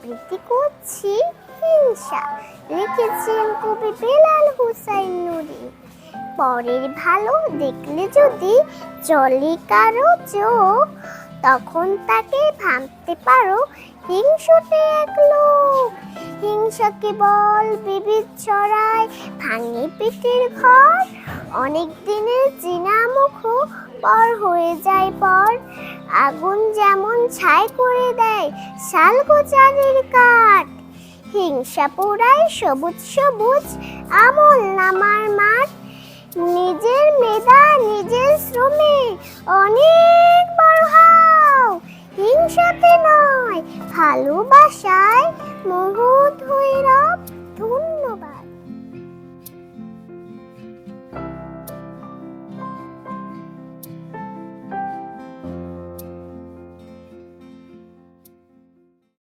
আবৃত্তি করছি, হিংসা। লিখেছেন কবি বেলাল হুসাইন নুরি। পরের ভালো দেখলে যদি চলে কারও চোখ, তখন তাকে ভাবতে পারো হিংসুটে এক লোক। হিংসা কেবল বিবিধ ছড়ায় ভাঙে পিঠের ঘর। অনেক দিনের চেনা মুখ পর হয়ে যায় পর। আগুন যেমন ছাই করে দেয় শালগোচারের কাঠ। হিংসা পোড়ায় সবুজ সবুজ আমল নামার মাঠ। নিজের মেধা, নিজের শ্রমে অনেক বড় হাও। হিংসাতে নয়, ভালোবাসায় মহৎ